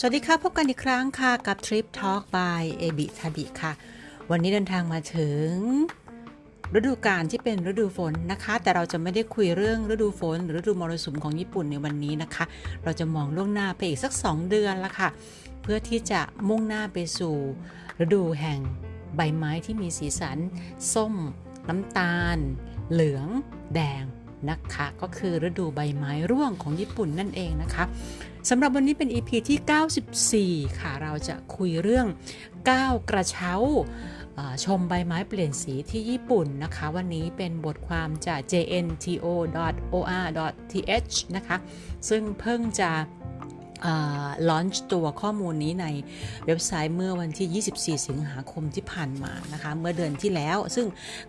สวัสดีค่ะ พบกันอีกครั้งค่ะ กับ Trip Talk by เอบิทาบิค่ะ วันนี้เดินทางมาถึง ฤดูกาลที่เป็นฤดูฝนนะคะ แต่เราจะไม่ได้คุยเรื่องฤดูฝน หรือฤดูมรสุมของญี่ปุ่นในวันนี้นะคะ เราจะมองล่วงหน้าไปอีกสัก 2 เดือนละค่ะ เพื่อที่จะมุ่งหน้าไปสู่ ฤดูแห่งใบไม้ที่มีสีสัน ส้ม น้ำตาล เหลือง แดง นะคะ ก็คือฤดูใบไม้ร่วงของญี่ปุ่นนั่นเองนะคะสำหรับวันนี้เป็น EP ที่ 94 ค่ะ เราจะคุยเรื่อง9กระเช้าชมใบไม้เปลี่ยนสีที่ญี่ปุ่นนะคะ วันนี้เป็นบทความจาก jnto.or.th นะคะ ซึ่งเพิ่งจะ ลอนช์ตัวข้อมูลนี้ในเว็บไซต์เมื่อวันที่ 24 สิงหาคมที่ผ่านมานะคะ เมื่อเดือนที่แล้ว ซึ่ง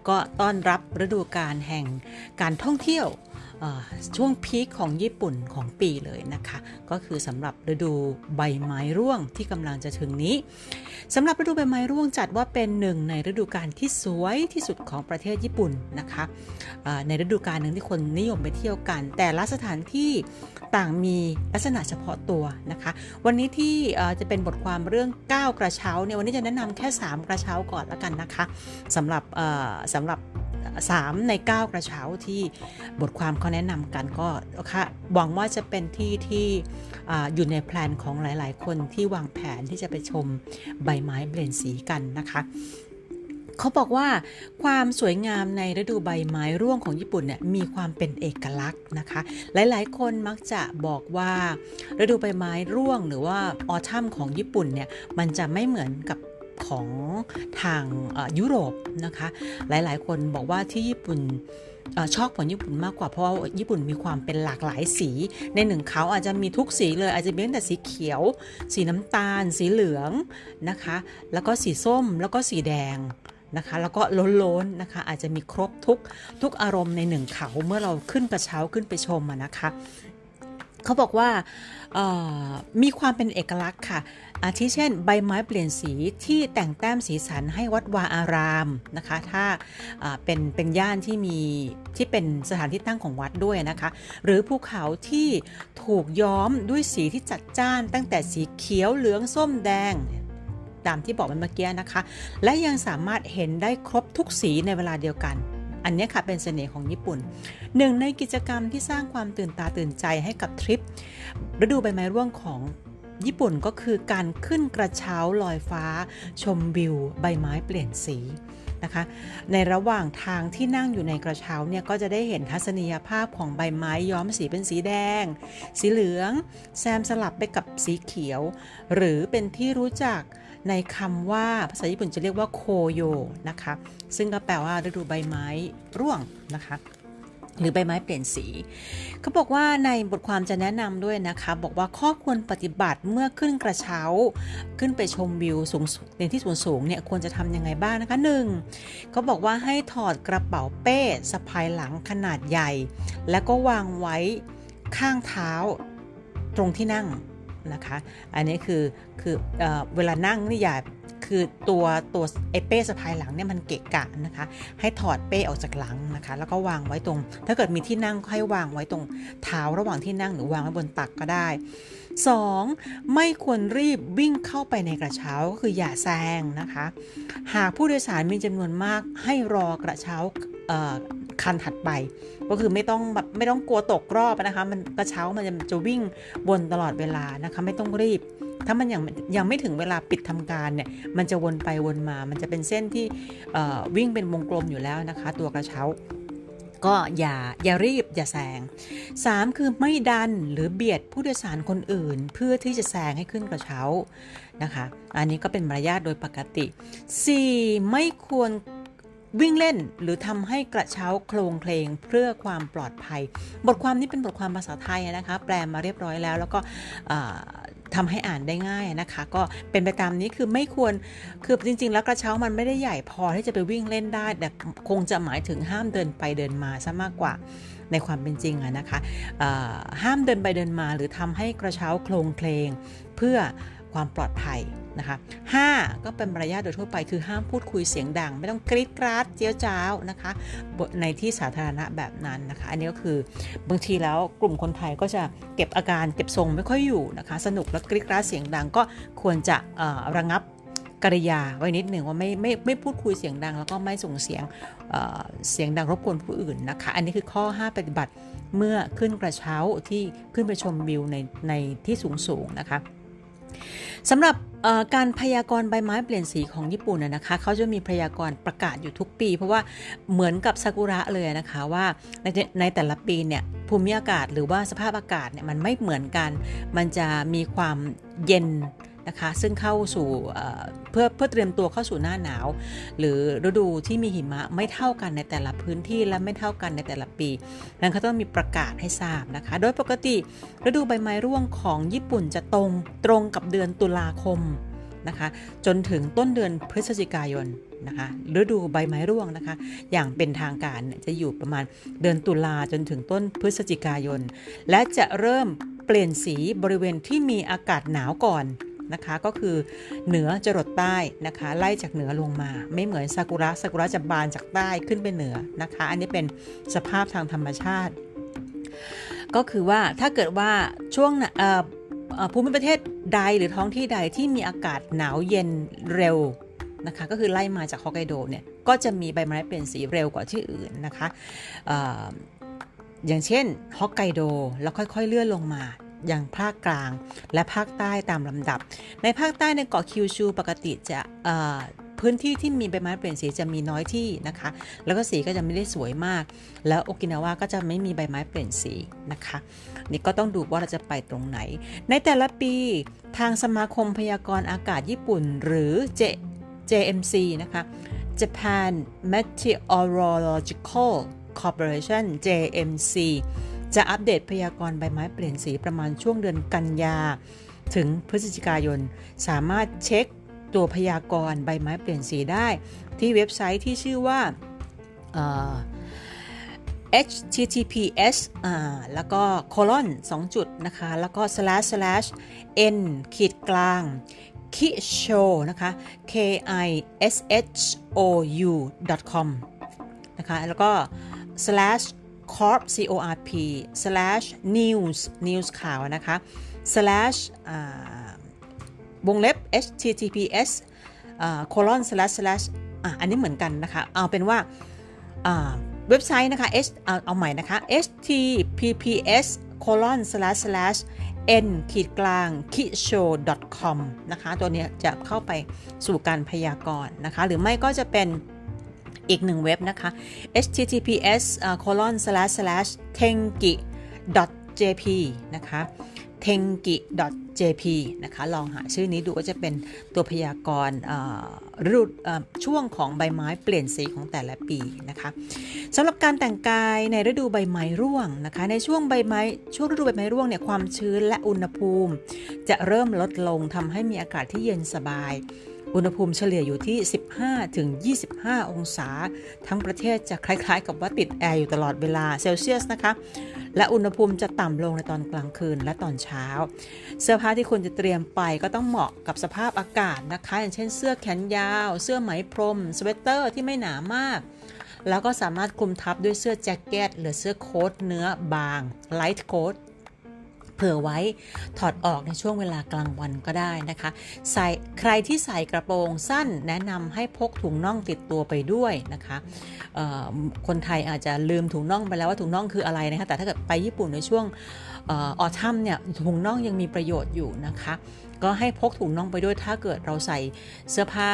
ก็ต้อนรับฤดูกาลแห่งการท่องเที่ยว ช่วงพีคของญี่ปุ่นของปีเลยนะคะ ก็คือสำหรับฤดูใบไม้ร่วงที่กำลังจะถึงนี้สำหรับฤดูใบไม้ร่วงจัดว่าเป็นหนึ่งในฤดูกาลที่สวยที่สุดของประเทศญี่ปุ่นนะคะในฤดูกาลหนึ่งที่คนนิยมไปเที่ยวกัน แต่ละสถานที่ต่างมีลักษณะเฉพาะตัวนะคะ วันนี้ที่จะเป็นบทความเรื่อง9กระเช้าเนี่ยวันนี้จะแนะนำแค่ 3 กระเช้าก่อนละกันนะคะสำหรับสำหรับ 3 ใน 9 กระเช้าที่บทความเขาแนะนำกันก็ค่ะหวังว่าจะเป็นที่ที่ออยู่ในแพลนของหลาย ๆ คนที่วางแผนที่จะไปชมใบไม้เปลี่ยนสีกันนะคะเขาบอกว่าความสวยงามในฤดูใบไม้ร่วงของญี่ปุ่นเนี่ยมีความเป็นเอกลักษณ์นะคะ หลายๆ คนมักจะบอกว่าฤดูใบไม้ร่วงหรือว่าออทัมของญี่ปุ่นเนี่ยมันจะไม่เหมือนกับ ของทางยุโรปนะคะ หลายๆ คนบอกว่าที่ญี่ปุ่นออชอบของญี่ปุ่นมากกว่าเพราะว่าญี่ปุ่นมีความเป็นหลากหลายสี ในหนึ่งเขาอาจจะมีทุกสีเลยอาจจะมีตั้งแต่สีเขียว สีน้ำตาล สีเหลืองนะคะ แล้วก็สีส้มแล้วก็สีแดงนะคะ แล้วก็ล้นๆนะคะ อาจจะมีครบทุกทุกอารมณ์ในหนึ่งเขาเมื่อเราขึ้นกระเช้าขึ้นไปชมนะคะ เขาบอกว่ามีความเป็นเอกลักษณ์ค่ะอาทิเช่น ใบไม้เปลี่ยนสีที่แต่งแต้มสีสันให้วัดวาอารามนะคะ ถ้าอ่าเป็นเป็นย่านที่มีที่เป็นสถานที่ตั้งของวัดด้วยนะคะ หรือภูเขาที่ถูกย้อมด้วยสีที่จัดจ้าน ตั้งแต่สีเขียวเหลืองส้มแดงตามที่บอกไปเมื่อกี้นะคะ และยังสามารถเห็นได้ครบทุกสีในเวลาเดียวกัน อันนี้ค่ะเป็นเสน่ห์ของญี่ปุ่น หนึ่งในกิจกรรมที่สร้างความตื่นตาตื่นใจให้กับทริปฤดูใบไม้ร่วงของญี่ปุ่นก็คือการขึ้นกระเช้าลอยฟ้า ชมวิว ใบไม้เปลี่ยนสีนะคะ ในระหว่างทางที่นั่งอยู่ในกระเช้าเนี่ยก็จะได้เห็นทัศนียภาพของใบไม้ย้อมสีเป็นสีแดง สีเหลือง แซมสลับไปกับสีเขียว หรือเป็นที่รู้จัก ในคำว่าภาษาญี่ปุ่นจะเรียกว่าโคโยนะคะ ซึ่งก็แปลว่าฤดูใบไม้ร่วงนะคะหรือใบไม้เปลี่ยนสี เขาบอกว่าในบทความจะแนะนำด้วยนะคะ บอกว่าข้อควรปฏิบัติเมื่อขึ้นกระเช้า ขึ้นไปชมวิวสูงในที่สูงสูงๆเนี่ยควรจะทำยังไงบ้างนะคะหนึ่งเขาบอกว่าให้ถอดกระเป๋าเป้สะพายหลังขนาดใหญ่ แล้วก็วางไว้ข้างเท้าตรงที่นั่ง นะคะ อันนี้คือคือเออเวลานั่งนี่อย่าคือตัวตัวไอเป้สะพายหลังเนี่ยมันเกะกะนะคะ ให้ถอดเป้ออกจากหลังนะคะ แล้วก็วางไว้ตรง ถ้าเกิดมีที่นั่งก็ให้วางไว้ตรงเท้าระหว่างที่นั่งหรือวางไว้บนตักก็ได้ 2. ไม่ควรรีบวิ่งเข้าไปในกระเช้าก็คืออย่าแซงนะคะ หากผู้โดยสารมีจำนวนมากให้รอกระเช้า คันถัดไป ก็คือไม่ต้องแบบไม่ต้องกลัวตกรอบนะคะ มันกระเช้ามันจะจะวิ่งวนตลอดเวลานะคะ ไม่ต้องรีบ ถ้ามันยังยังไม่ถึงเวลาปิดทำการเนี่ย มันจะวนไปวนมา มันจะเป็นเส้นที่วิ่งเป็นวงกลมอยู่แล้วนะคะ ตัวกระเช้าก็อย่าอย่ารีบอย่าแซง 3. คือไม่ดันหรือเบียดผู้โดยสารคนอื่น เพื่อที่จะแซงให้ขึ้นกระเช้านะคะ อันนี้ก็เป็นมารยาทโดยปกติ 4. ไม่ควร วิ่งเล่นหรือทำให้กระเช้าโครงเพลงเพื่อความปลอดภัย บทความนี้เป็นบทความภาษาไทยนะคะ แปลมาเรียบร้อยแล้ว แล้วก็ทำให้อ่านได้ง่ายนะคะ ก็เป็นไปตามนี้คือไม่ควรคือจริง ๆ แล้วกระเช้ามันไม่ได้ใหญ่พอที่จะไปวิ่งเล่นได้ แต่คงจะหมายถึงห้ามเดินไปเดินมาซะมากกว่าในความเป็นจริงอะนะคะห้ามเดินไปเดินมาหรือทำให้กระเช้าโครงเพลงเพื่อความปลอดภัย นะคะ5ก็เป็นมารยาทโดยทั่วไปคือห้ามพูดคุยเสียงดัง ไม่ต้องกรี๊ดกราดเจียวจ้าวนะคะในที่สาธารณะแบบนั้นนะคะ อันนี้ก็คือบางทีแล้วกลุ่มคนไทยก็จะเก็บอาการเก็บทรงไม่ค่อยอยู่นะคะ สนุกแล้วกรี๊ดกราดเสียงดังก็ควรจะระงับกริยาไว้นิดหนึ่งว่าไม่ไม่ไม่พูดคุยเสียงดัง แล้วก็ไม่ส่งเสียงเเสียงดังรบกวนผู้อื่นนะคะ อันนี้คือข้อ 5 ปฏิบัติเมื่อขึ้นกระเช้าที่ขึ้นไปชมวิวในในที่สูงสูงนะคะ สำหรับการพยากรณ์ใบไม้เปลี่ยนสีของญี่ปุ่นนะคะเขาจะมีพยากรณ์ประกาศอยู่ทุกปี เพราะว่าเหมือนกับซากุระเลยนะคะว่าในในแต่ละปีเนี่ยภูมิอากาศหรือว่าสภาพอากาศเนี่ยมันไม่เหมือนกัน มันจะมีความเย็น นะคะซึ่งเข้าสู่เพื่อเพื่อเตรียมตัวเข้าสู่หน้าหนาว หรือฤดูที่มีหิมะไม่เท่ากันในแต่ละพื้นที่และไม่เท่ากันในแต่ละปี นั้นเขาต้องมีประกาศให้ทราบนะคะ โดยปกติฤดูใบไม้ร่วงของญี่ปุ่นจะตรงตรงกับเดือนตุลาคมนะคะจนถึงต้นเดือนพฤศจิกายนนะคะฤดูใบไม้ร่วงนะคะ อย่างเป็นทางการจะอยู่ประมาณเดือนตุลาจนถึงต้นพฤศจิกายน และจะเริ่มเปลี่ยนสีบริเวณที่มีอากาศหนาวก่อน นะคะ ก็คือเหนือจรดใต้นะคะ ไล่จากเหนือลงมา ไม่เหมือนซากุระซากุระจะบานจากใต้ขึ้นไปเหนือนะคะ อันนี้เป็นสภาพทางธรรมชาติ ก็คือว่าถ้าเกิดว่าช่วงภูมิประเทศใดหรือท้องที่ใดที่มีอากาศหนาวเย็นเร็วนะคะก็คือไล่มาจากฮอกไกโดเนี่ยก็จะมีใบไม้เปลี่ยนสีเร็วกว่าที่อื่นนะคะอย่างเช่นฮอกไกโดแล้วค่อยๆเลื่อนลงมา ย่างภาคกลางและภาคใต้ตามลำดับ ในภาคใต้ในเกาะคิวชูปกติจะพื้นที่ที่มีใบไม้เปลี่ยนสีจะมีน้อยที่นะคะ แล้วก็สีก็จะไม่ได้สวยมาก แล้วโอกินาวาก็จะไม่มีใบไม้เปลี่ยนสีนะคะ นี่ก็ต้องดูว่าเราจะไปตรงไหน ในแต่ละปีทางสมาคมพยากรณ์อากาศญี่ปุ่น หรือ J JMC นะคะ Japan Meteorological Corporation JMC จะอัปเดตพยากรณ์ใบไม้เปลี่ยนสีประมาณช่วงเดือนกันยา ถึงพฤศจิกายน สามารถเช็คตัวพยากรณ์ใบไม้เปลี่ยนสีได้ ที่เว็บไซต์ที่ชื่อว่า https อ่าแล้วก็ colon 2 จุดนะคะ แล้วก็ slash slash n ขีดกลางคิโชนะคะ k i s h o u com นะคะ แล้วก็ slash corp c o r p slash news news ข่าวนะคะ slash วงเล็บ https colon slash slash อันนี้เหมือนกันนะคะ เอาเป็นว่าเว็บไซต์นะคะ h เอาใหม่นะคะ https colon slash slash n ขีดกลาง kishow com นะคะ ตัวนี้จะเข้าไปสู่การพยากรณ์นะคะ หรือไม่ก็จะเป็น อีกหนึ่งเว็บนะคะ https colon slash slash tengi jp นะคะ tengi jp นะคะ ลองหาชื่อนี้ดูก็จะเป็นตัวพยากรณ์ฤดูช่วงของใบไม้เปลี่ยนสีของแต่ละปีนะคะสำหรับการแต่งกายในฤดูใบไม้ร่วงนะคะ ในช่วงใบไม้ช่วงฤดูใบไม้ร่วงเนี่ยความชื้นและอุณหภูมิ จะเริ่มลดลงทำให้มีอากาศที่เย็นสบาย อุณหภูมิเฉลี่ยอยู่ที่ 15-25 องศา ทั้งประเทศจะคล้ายๆ กับว่าติดแอร์อยู่ตลอดเวลาเซลเซียสนะคะ และอุณหภูมิจะต่ำลงในตอนกลางคืนและตอนเช้า เสื้อผ้าที่ควรจะเตรียมไปก็ต้องเหมาะกับสภาพอากาศนะคะ อย่างเช่นเสื้อแขนยาว เสื้อไหมพรม สเวตเตอร์ที่ไม่หนามาก แล้วก็สามารถคลุมทับด้วยเสื้อแจ็คเก็ต หรือเสื้อโค้ทเนื้อบางไลท์โค้ท เผื่อไว้ถอดออกในช่วงเวลากลางวันก็ได้นะคะใส่ใครที่ใส่กระโปรงสั้นแนะนำให้พกถุงน่องติดตัวไปด้วยนะคะคนไทยอาจจะลืมถุงน่องไปแล้วว่าถุงน่องคืออะไรนะคะแต่ถ้าเกิดไปญี่ปุ่นในช่วงออทัมเนี่ยถุงน่องยังมีประโยชน์อยู่นะคะ ก็ให้พกถุงน่องไปด้วยถ้าเกิดเราใส่เสื้อผ้า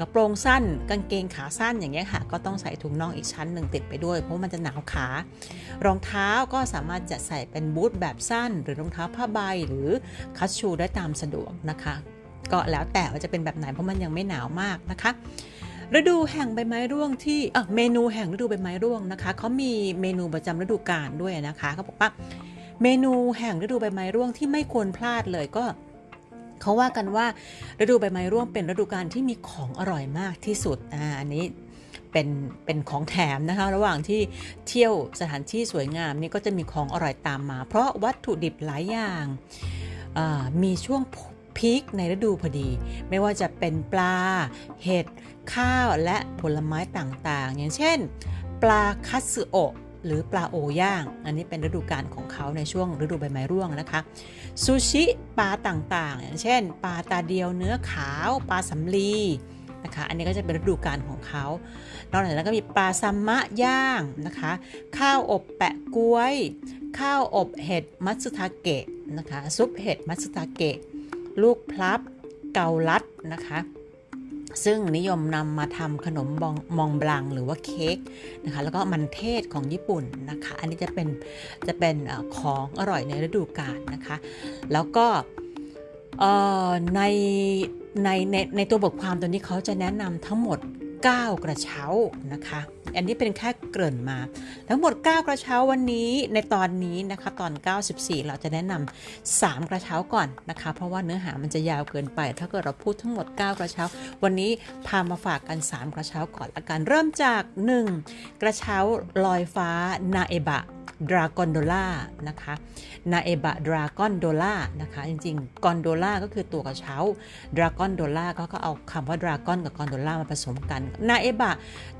กระโปรงสั้น กางเกงขาสั้นอย่างเงี้ยค่ะ ก็ต้องใส่ถุงน่องอีกชั้นหนึ่งติดไปด้วย เพราะมันจะหนาวขา รองเท้าก็สามารถจะใส่เป็นบูทแบบสั้น หรือรองเท้าผ้าใบหรือคัชชูได้ตามสะดวกนะคะ ก็แล้วแต่ว่าจะเป็นแบบไหนเพราะมันยังไม่หนาวมากนะคะฤดูแห่งใบไม้ร่วงที่เมนูแห่งฤดูใบไม้ร่วงนะคะเขามีเมนูประจำฤดูกาลด้วยนะคะเขาบอกว่าเมนูแห่งฤดูใบไม้ร่วงที่ไม่ควรพลาดเลยก็ เขาว่ากันว่าฤดูใบไม้ร่วงเป็นฤดูกาลที่มีของอร่อยมากที่สุดอ่าอันนี้เป็นเป็นของแถมนะคะระหว่างที่เที่ยวสถานที่สวยงามนี่ก็จะมีของอร่อยตามมา เพราะวัตถุดิบหลายอย่างมีช่วงพีคในฤดูพอดี ไม่ว่าจะเป็นปลา เห็ด ข้าวและผลไม้ต่างๆ อย่างเช่น ปลาคัตสึโอะ หรือปลาโอย่าง อันนี้เป็นฤดูกาลของเขาในช่วงฤดูใบไม้ร่วงนะคะซูชิปลาต่างๆ อย่างเช่น ปลาตาเดียวเนื้อขาวปลาสำลีนะคะอันนี้ก็จะเป็นฤดูกาลของเขานอกจากนั้นก็มีปลาซัมมะย่างนะคะ ข้าวอบแปะกล้วย ข้าวอบเห็ดมัตสึทาเกะนะคะซุปเห็ดมัตสึทาเกะลูกพลับเกาลัดนะคะ ซึ่งนิยมนำมาทำขนมบองมองบลังหรือว่าเค้กนะคะแล้วก็มันเทศของญี่ปุ่นนะคะ อันนี้จะเป็นจะเป็นของอร่อยในฤดูกาลนะคะ แล้วก็ในในในในตัวบทความตัวนี้เขาจะแนะนำทั้งหมด 9 กระเช้านะคะ อันนี้เป็นแค่เกริ่นมา ทั้งหมด 9 กระเช้าวันนี้ในตอนนี้นะคะตอน 94 เราจะแนะนำ3กระเช้าก่อนนะคะ เพราะว่าเนื้อหามันจะยาวเกินไป ถ้าเกิดเราพูดทั้งหมด 9 กระเช้า วันนี้พามาฝากกัน 3 กระเช้าก่อนละกัน เริ่มจาก 1 กระเช้าลอยฟ้านาเอบะ ดรากอนโดล่านะคะนาเอบะดรากอนโดล่านะคะจริงๆกอนโดล่าก็คือตัวกระเช้าดรากอนโดล่าก็ก็เอาคำว่าดรากอนกับกอนโดล่ามาผสมกันนาเอบะ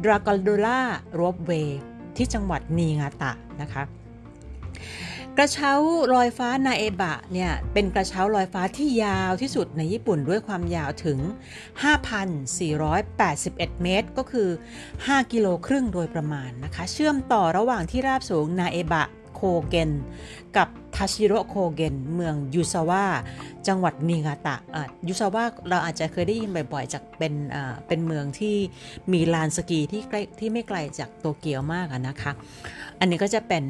ดรากอนโดล่ารบเวที่จังหวัดนีงาตะนะคะ กระเช้าลอยฟ้านาเอบะเนี่ยเป็นกระเช้าลอยฟ้าที่ยาวที่สุดในญี่ปุ่นด้วยความยาวถึง 5,481 เมตร ก็คือ 5 กิโลครึ่งโดยประมาณนะคะ เชื่อมต่อระหว่างที่ราบสูงนาเอบะโคเกนกับทาชิโรโคเกนเมืองยูซาวะจังหวัดนิงาตะอะยูซาวะเราอาจจะเคยได้ยินบ่อยๆ จากเป็นอ่าเป็นเมืองที่มีลานสกีที่ใกล้ที่ไม่ไกลจากโตเกียวมากนะคะ อันนี้ก็จะเป็น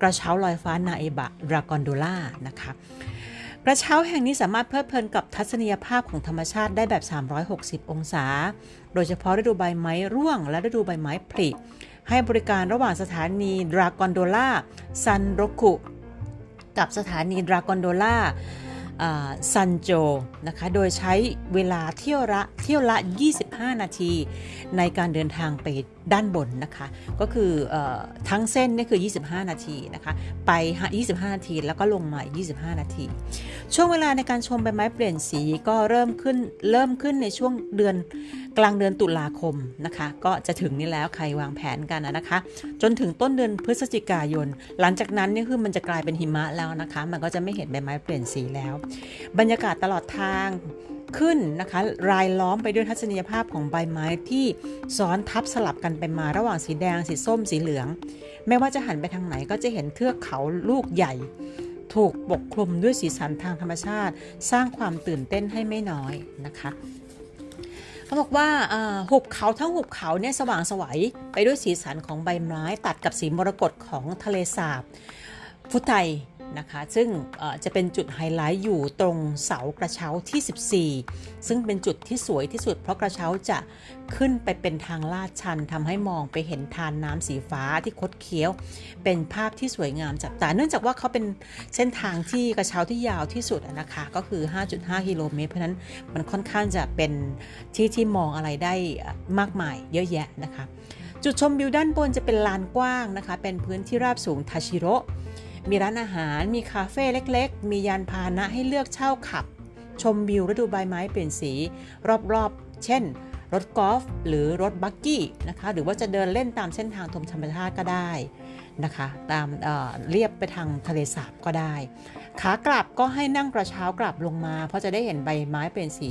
กระเช้าลอยฟ้านาเอบะดรากอนโดล่านะคะกระเช้าแห่งนี้สามารถเพลิดเพลินกับทัศนียภาพของธรรมชาติได้แบบ 360 องศา โดยเฉพาะฤดูใบไม้ร่วงและฤดูใบไม้ผลิให้บริการระหว่างสถานีดรากอนโดล่าซันโรคุกับสถานีดรากอนโดล่าซันโจนะคะ โดยใช้เวลาเที่ยวละเที่ยวละ 25 นาที ในการเดินทางไปด้านบนนะคะ ก็คือออทั้งเส้นนี่คือ 25 นาทีนะคะ ไป 25 นาที แล้วก็ลงมาอีก 25 นาที ช่วงเวลาในการชมใบไม้เปลี่ยนสีก็เริ่มขึ้นเริ่มขึ้นในช่วงเดือนกลางเดือนตุลาคมนะคะ ก็จะถึงนี่แล้วใครวางแผนกันนะคะ จนถึงต้นเดือนพฤศจิกายน หลังจากนั้นนี่คือมันจะกลายเป็นหิมะแล้วนะคะ มันก็จะไม่เห็นใบไม้เปลี่ยนสีแล้ว บรรยากาศตลอดทาง ขึ้นนะคะ รายล้อมไปด้วยทัศนียภาพของใบไม้ที่ซ้อนทับสลับกันไปมาระหว่างสีแดง สีส้มสีเหลือง ไม่ว่าจะหันไปทางไหนก็จะเห็นเทือกเขาลูกใหญ่ ถูกปกคลุมด้วยสีสันทางธรรมชาติ สร้างความตื่นเต้นให้ไม่น้อยนะคะเขาบอกว่าหุบเขาทั้งหุบเขาเนี่ยสว่างสวัยไปด้วยสีสันของใบไม้ตัดกับสีมรกตของทะเลสาบฟุไต นะคะ ซึ่งจะเป็นจุดไฮไลท์อยู่ตรงเสากระเช้าที่ 14 ซึ่งเป็นจุดที่สวยที่สุด เพราะกระเช้าจะขึ้นไปเป็นทางลาดชันทำให้มองไปเห็นทานน้ำสีฟ้าที่คดเคี้ยว เป็นภาพที่สวยงามจับตา เนื่องจากว่าเขาเป็นเส้นทางที่กระเช้าที่ยาวที่สุดนะคะ ก็คือ 5.5 กิโลเมตร เพราะนั้นมันค่อนข้างจะเป็นที่ที่มองอะไรได้มากมายเยอะแยะนะคะ จุดชมวิวด้านบนจะเป็นลานกว้างนะคะ เป็นพื้นที่ราบสูงทาชิโร มีร้านอาหาร มีคาเฟ่เล็กๆ มียานพาหนะให้เลือกเช่าขับ ชมวิวฤดูใบไม้เปลี่ยนสี รอบๆ เช่น รถกอล์ฟหรือรถบักกี้นะคะ หรือว่าจะเดินเล่นตามเส้นทางธรรมชาติก็ได้นะคะ ตามเเรียบไปทางทะเลสาบก็ได้ ขากลับก็ให้นั่งกระเช้ากลับลงมา เพราะจะได้เห็นใบไม้เปลี่ยนสี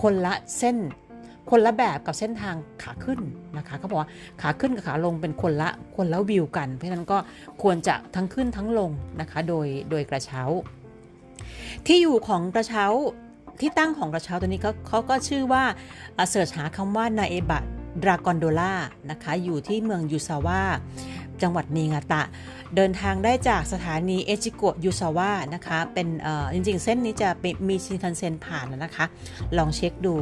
คนละเส้น คนละแบบกับเส้นทางขาขึ้นนะคะเขาบอกว่าขาขึ้นกับขาลงเป็นคนละคนละวิวกัน เพราะฉะนั้นก็ควรจะทั้งขึ้นทั้งลงนะคะโดยโดยกระเช้า ที่อยู่ของกระเช้าที่ตั้งของกระเช้าตัวนี้เขาเขาก็ชื่อว่าเสิร์ชหาคำว่านาเอบะดรากอนโดล่านะคะอยู่ที่เมืองยูซาวา จังหวัดนีงาตะ เดินทางได้จากสถานีเอจิโกะยูซาวะนะคะ เป็นจริงๆ เส้นนี้จะมีชินคันเซ็นผ่านนะคะ ลองเช็คดู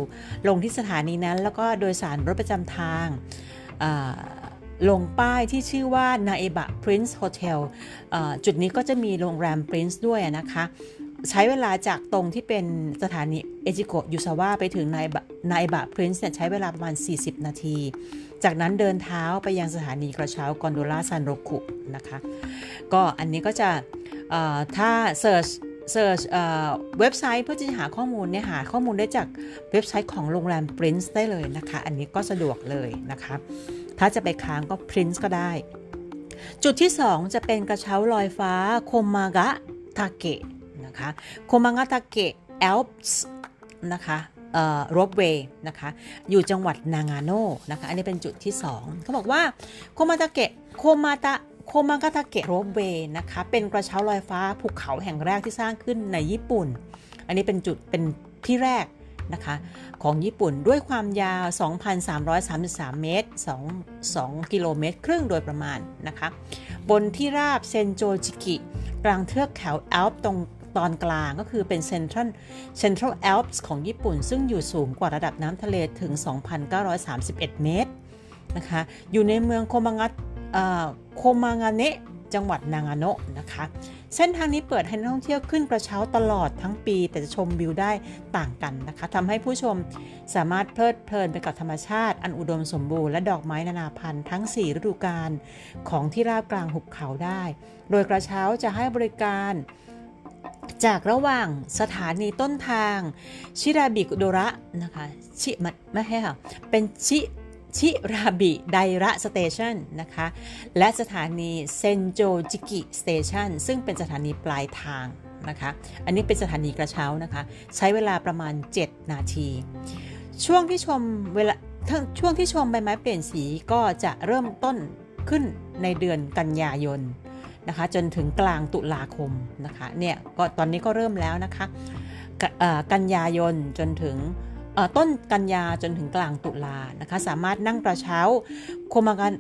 ลงที่สถานีนั้น แล้วก็โดยสารรถประจำทางลงป้ายที่ชื่อว่านาเอบะ Prince Hotel จุดนี้ก็จะมีโรงแรม Prince ด้วยนะคะ ใช้เวลาจากตรงที่เป็นสถานีเอจิโกะยูซาวะไปถึงนายนายบะ Prince เนี่ยใช้เวลาประมาณ 40 นาที จากนั้นเดินเท้าไปยังสถานีกระเช้ากอนโดล่าซันโรคุนะคะก็อันนี้ก็จะถ้าเซิร์ชเซิร์ชเว็บไซต์เพื่อที่จะหาข้อมูลเนี่ยหาข้อมูลได้จากเว็บไซต์ของโรงแรม Prince ได้เลยนะคะ อันนี้ก็สะดวกเลยนะคะ ถ้าจะไปค้างก็ Prince ก็ได้ จุดที่ 2 จะเป็นกระเช้าลอยฟ้าโคมากะทาเกะนะคะโคมากะทาเกะแอลป์นะคะ โรบเวย์นะคะ อยู่จังหวัดนางาโน่นะคะ อันนี้เป็นจุดที่ 2 เขาบอกว่าโคมาตาเกะโคมาตะโคมากาตาเกะโรบเวย์นะคะ เป็นกระเช้าลอยฟ้าภูเขาแห่งแรกที่สร้างขึ้นในญี่ปุ่น อันนี้เป็นจุดเป็นที่แรกนะคะของญี่ปุ่นด้วยความยาว 2,333 เมตร 2 2 กิโลเมตร ครึ่งโดยประมาณนะคะ บนที่ราบเซนโจจิกิ กลางเทือกเขาแอลป์ตรง ตอนกลางก็คือเป็นเซ็นทรัลเซ็นทรัลแอลป์ของญี่ปุ่น ซึ่งอยู่สูงกว่าระดับน้ำทะเลถึง 2,931 เมตรนะคะอยู่ในเมืองโคมังะโคมางาเนะจังหวัดนางาโนะนะคะ เส้นทางนี้เปิดให้นักท่องเที่ยวขึ้นกระเช้าตลอดทั้งปี แต่จะชมวิวได้ต่างกันนะคะทำให้ผู้ชมสามารถเพลิดเพลินไปกับธรรมชาติ อันอุดมสมบูรณ์และดอกไม้นานาพันธุ์ทั้ง 4 ฤดูกาลของที่ราบกลางหุบเขาได้ โดยกระเช้าจะให้บริการ จากระหว่างสถานีต้นทางชิราบิกุโดระนะคะชิไม่ไม่ให้ค่ะเป็นชิชิราบิไดระสเตชันนะคะและสถานีเซนโจจิกิสเตชันซึ่งเป็นสถานีปลายทางนะคะอันนี้เป็นสถานีกระเช้านะคะใช้เวลาประมาณ 7 นาที ช่วงที่ชมเวลาช่วงที่ชมใบไม้เปลี่ยนสีก็จะเริ่มต้นขึ้นในเดือนกันยายน นะคะจนถึงกลางตุลาคมนะคะเนี่ยก็ตอนนี้ก็เริ่มแล้วนะคะก,กันยายนจนถึงต้นกันยาจนถึงกลางตุลานะคะสามารถนั่งกระเช้าโคมากัน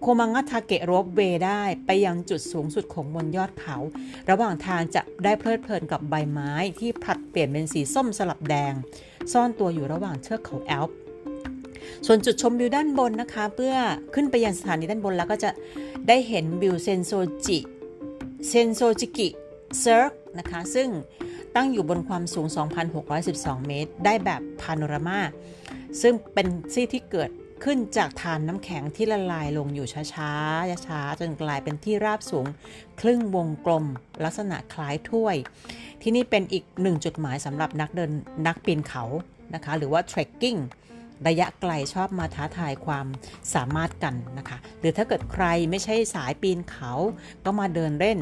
โคมังะทาเกะโรบเวได้ไปยังจุดสูงสุดของบนยอดเขา ระหว่างทางจะได้เพลิดเพลินกับใบไม้ที่ผลัดเปลี่ยนเป็นสีส้มสลับแดง ซ่อนตัวอยู่ระหว่างเทือกเขาแอลป์ ส่วนจุดชมวิวด้านบนนะคะ เพื่อขึ้นไปยังสถานีด้านบนแล้วก็จะได้เห็นวิวเซนโซจิเซนโซจิกิเซิร์กนะคะ ซึ่งตั้งอยู่บนความสูง 2,612 เมตร ได้แบบพาโนรามา ซึ่งเป็นซี่ที่เกิดขึ้นจากฐานน้ำแข็งที่ละลายลงอยู่ช้าๆช้าๆจนกลายเป็นที่ราบสูงครึ่งวงกลม ลักษณะคล้ายถ้วย ที่นี่เป็นอีกหนึ่งจุดหมายสำหรับนักเดินนักปีนเขานะคะ หรือว่า trekking ระยะไกลชอบมาท้าทายความสามารถกันนะคะ หรือถ้าเกิดใครไม่ใช่สายปีนเขา ก็มาเดินเล่น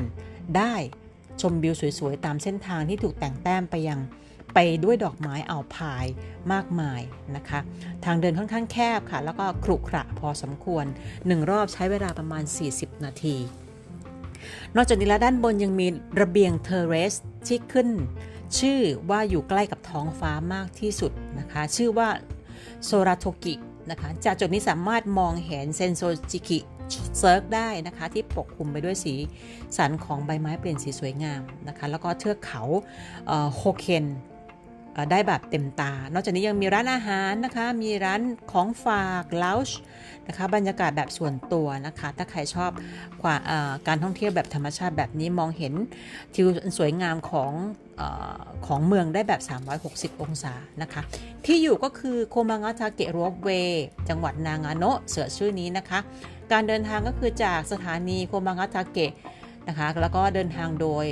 ได้ชมวิวสวยๆ ตามเส้นทางที่ถูกแต่งแต้มไปยังไปด้วยดอกไม้อ่าพายมากมายนะคะ ทางเดินค่อนข้างแคบค่ะ แล้วก็ครุขระพอสมควร 1 รอบใช้เวลาประมาณ 40 นาที นอกจากนี้แล้วด้านบนยังมีระเบียงเทอเรสที่ขึ้น ชื่อว่าอยู่ใกล้กับท้องฟ้ามากที่สุดนะคะ ชื่อว่า โซราโทกินะคะจากจุดนี้สามารถมองเห็นเซนโซจิกิเซิร์กได้นะคะที่ปกคลุมไปด้วยสีสันของใบไม้เปลี่ยนสีสวยงามนะคะแล้วก็เทือกเขาโฮเคน ได้แบบเต็มตา นอกจากนี้ยังมีร้านอาหารนะคะ มีร้านของฝากลาวช์นะคะ บรรยากาศแบบส่วนตัวนะคะ ถ้าใครชอบการท่องเที่ยวแบบธรรมชาติแบบนี้มองเห็นทิวสวยงามของอของเมืองได้แบบ 360 องศานะคะ ที่อยู่ก็คือโคมังะทาเกะโรบเวย์จังหวัดนางาโนะเสือชื่อนี้นะคะ การเดินทางก็คือจากสถานีโคมังะทาเกะนะคะ แล้วก็เดินทางโดย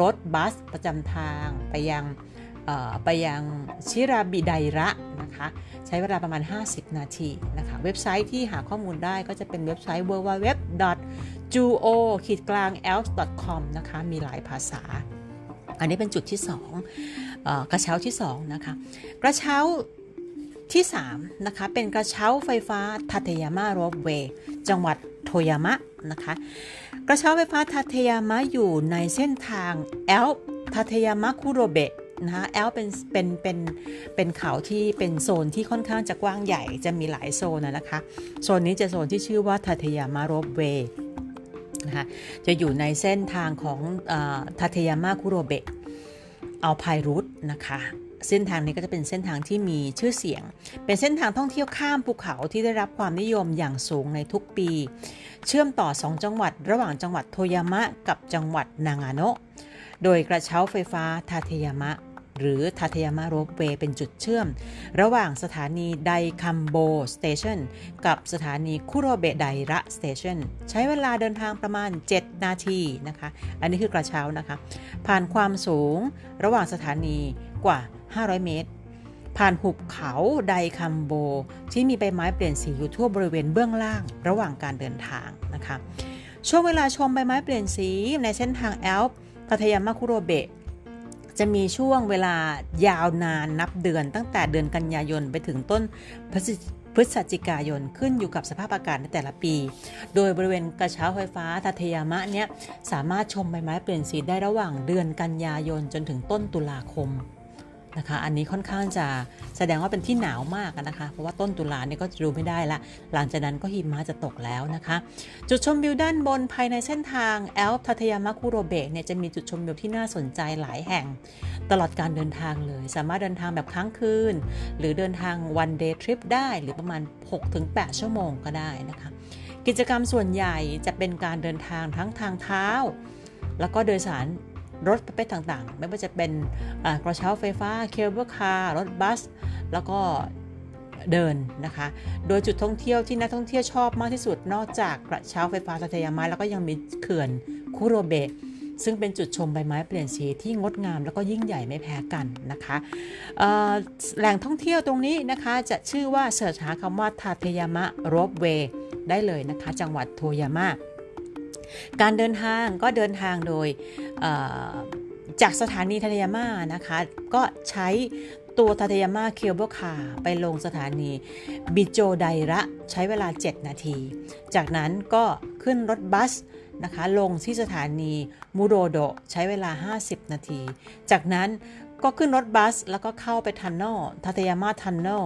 รถบัสประจำทางไปยัง ไปยังชิราบิไดระนะคะใช้เวลาประมาณ 50 นาทีนะคะเว็บไซต์ที่หาข้อมูลได้ก็จะเป็นเว็บไซต์ www.juo-alps.com นะคะมีหลายภาษา อันนี้เป็นจุดที่ 2 กระเช้าที่ 2 นะคะ กระเช้าที่ 3 นะคะ เป็นกระเช้าไฟฟ้าทัตยามาโรบเวย์จังหวัดโทยามะนะคะกระเช้าไฟฟ้าทัตยามะอยู่ในเส้นทางแอลทัตยามะคุโรเบะ นะคะแอลเป็นเป็นเป็นเป็นเขาที่เป็นโซนที่ค่อนข้างจะกว้างใหญ่จะมีหลายโซนนะคะ โซนนี้จะโซนที่ชื่อว่าทัตยามาโรบเวย์นะคะจะอยู่ในเส้นทางของทัตยามาคุโรเบะเอาพายรูทนะคะเส้นทางนี้ก็จะเป็นเส้นทางที่มีชื่อเสียง เป็นเส้นทางท่องเที่ยวข้ามภูเขาที่ได้รับความนิยมอย่างสูงในทุกปี เชื่อมต่อ 2 จังหวัด ระหว่างจังหวัดโทยามะกับจังหวัดนางาโนะ โดยกระเช้าไฟฟ้าทาเทยามะ หรือทาทยามะโรบเวเป็นจุดเชื่อม ระหว่างสถานีไดคัมโบสเตชันกับสถานีคุโรเบะไดระสเตชันใช้เวลาเดินทางประมาณ 7 นาทีนะคะ อันนี้คือกระเช้านะคะ ผ่านความสูงระหว่างสถานีกว่า 500 เมตรผ่านหุบเขาไดคัมโบ ที่มีใบไม้เปลี่ยนสีอยู่ทั่วบริเวณเบื้องล่างระหว่างการเดินทางนะคะ ช่วงเวลาชมใบไม้เปลี่ยนสีในเส้นทางแอลป์พัทยามาคุโรเบะ จะมีช่วงเวลายาวนานนับเดือน ตั้งแต่เดือนกันยายนไปถึงต้นพฤศจิกายนขึ้นอยู่กับสภาพอากาศในแต่ละปี โดยบริเวณกระเช้าไฟฟ้าทเทยามะเนี่ยสามารถชมใบไม้เปลี่ยนสีได้ระหว่างเดือนกันยายนจนถึงต้นตุลาคม นะคะ อันนี้ค่อนข้างจะแสดงว่าเป็นที่หนาวมากนะคะ เพราะว่าต้นตุลาเนี่ยก็จะดูไม่ได้ละ หลังจากนั้นก็หิมะจะตกแล้วนะคะ จุดชมวิวด้านบนภายในเส้นทางแอลป์ทัทยามะคุโรเบะเนี่ยจะมีจุดชมวิวที่น่าสนใจหลายแห่ง ตลอดการเดินทางเลย สามารถเดินทางแบบค้างคืน หรือเดินทาง one day trip ได้หรือประมาณ 6-8 ชั่วโมงก็ได้นะคะ กิจกรรมส่วนใหญ่จะเป็นการเดินทางทั้งทางเท้า แล้วก็โดยสาร รถประเภทต่างๆ ไม่ว่าจะเป็นกระเช้าไฟฟ้าเคเบิลคาร์รถบัส แล้วก็เดินนะคะ โดยจุดท่องเที่ยวที่นักท่องเที่ยวชอบมากที่สุด นอกจากกระเช้าไฟฟ้าทัตยามะแล้วก็ยังมีเขื่อนคุโรเบะซึ่งเป็นจุดชมใบไม้เปลี่ยนสีที่งดงามแล้วก็ยิ่งใหญ่ไม่แพ้กันนะคะแหล่งท่องเที่ยวตรงนี้นะคะจะชื่อว่าเสิร์ชหาคำว่าทาเทยามะโรบเวย์ได้เลยนะคะ จังหวัดโทยามะ การเดินทางก็เดินทางโดยจากสถานีทาเยามะนะคะ ก็ใช้ตัวทาเทยามะเคเบิลคาร์ไปลงสถานีบิโจไดระใช้เวลา 7 นาที จากนั้นก็ขึ้นรถบัสนะคะ ลงที่สถานีมูโรโดใช้เวลา 50 นาที จากนั้นก็ขึ้นรถบัสแล้วก็เข้าไปทันเนลทาเทยามะทันเนล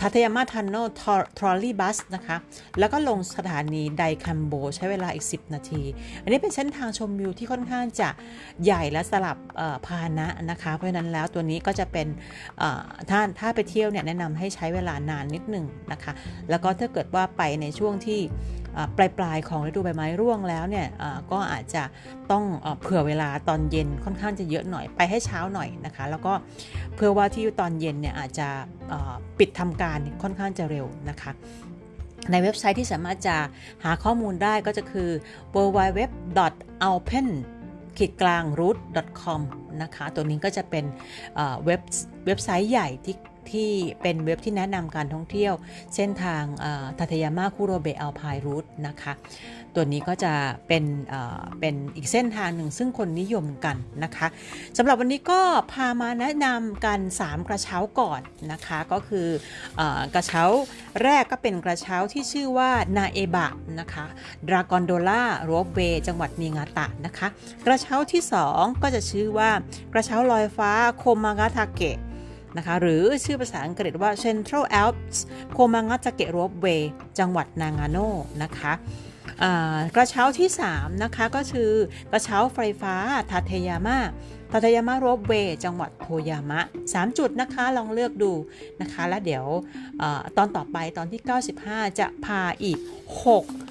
ทัตยามาทันโนทรอลลี่บัสนะคะ แล้วก็ลงสถานีไดคัมโบใช้เวลาอีก 10 นาที อันนี้เป็นเส้นทางชมวิวที่ค่อนข้างจะใหญ่และสลับพาหนะนะคะ เพราะนั้นแล้วตัวนี้ก็จะเป็นท่านถ้าไปเที่ยวเนี่ยแนะนำให้ใช้เวลานานนิดหนึ่งนะคะ แล้วก็ถ้าเกิดว่าไปในช่วงที่ ปลายปลายๆของฤดูใบไม้ร่วงแล้วเนี่ยก็อาจจะต้องเผื่อเวลาตอนเย็นค่อนข้างจะเยอะหน่อยไปให้เช้าหน่อยนะคะ แล้วก็เพื่อว่าที่ตอนเย็นเนี่ยอาจจะปิดทำการค่อนข้างจะเร็วนะคะในเว็บไซต์ที่สามารถจะหาข้อมูลได้ก็จะคือ www.open ขีดกลาง root.com นะคะ ตัวนี้ก็จะเป็นเว็บเว็บไซต์ใหญ่ที่ ที่เป็นเว็บที่แนะนำการท่องเที่ยว เส้นทางทัตยามาคุโรเบะอัลพายรูทนะคะ ตัวนี้ก็จะเป็นเป็นอีกเส้นทางหนึ่งซึ่งคนนิยมกันนะคะสำหรับวันนี้ก็พามาแนะนำกัน 3 กระเช้าก่อนนะคะ ก็คืออกระเช้าแรกก็เป็นกระเช้าที่ชื่อว่านาเอบะนะคะดรา g อนโดล่าโรบเวจังหวัดนิงาตะนะคะ กระเช้าที่ 2 ก็จะชื่อว่ากระเช้าลอยฟ้าโคมากาทาเกะ นะคะหรือชื่อภาษาอังกฤษว่า Central Alps k o m a n g a t a k e Roadway จังหวัดนางาโนนะคะกระเช้าที่ 3 นะคะ ก็คือกระเช้าไฟฟ้าทาเทยามะทาเทยามะโรบเวย์จังหวัดโทยามะ 3 จุดนะคะ ลองเลือกดูนะคะ แล้วเดี๋ยวอตอนต่อไปตอนที่ 95 จะพาอีก 6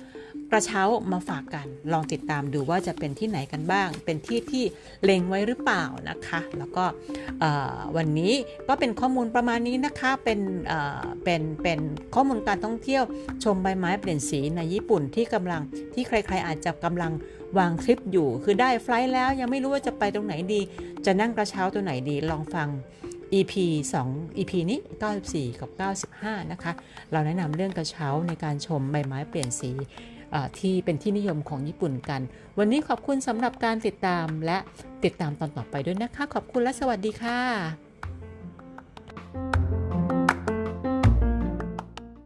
กระเช้ามาฝากกัน ลองติดตามดูว่าจะเป็นที่ไหนกันบ้าง เป็นที่ที่เล็งไว้หรือเปล่านะคะ แล้วก็วันนี้ก็เป็นข้อมูลประมาณนี้นะคะเป็นเเป็นเป็นข้อมูลการท่องเที่ยวชมใบไม้เปลี่ยนสีในญี่ปุ่นที่กำลังที่ใคร ๆ อาจจะกำลังวางทริปอยู่ คือได้ไฟล์แล้วยังไม่รู้ว่าจะไปตรงไหนดี จะนั่งกระเช้าตัวไหนดีลองฟัง EP 2 EP นี้ 94 กับ 95 นะคะ เราแนะนำเรื่องกระเช้าในการชมใบไม้เปลี่ยนสี ที่เป็นที่นิยมของญี่ปุ่นกัน วันนี้ขอบคุณสำหรับการติดตามและติดตามตอนต่อไปด้วยนะคะ ขอบคุณและสวัสดีค่ะ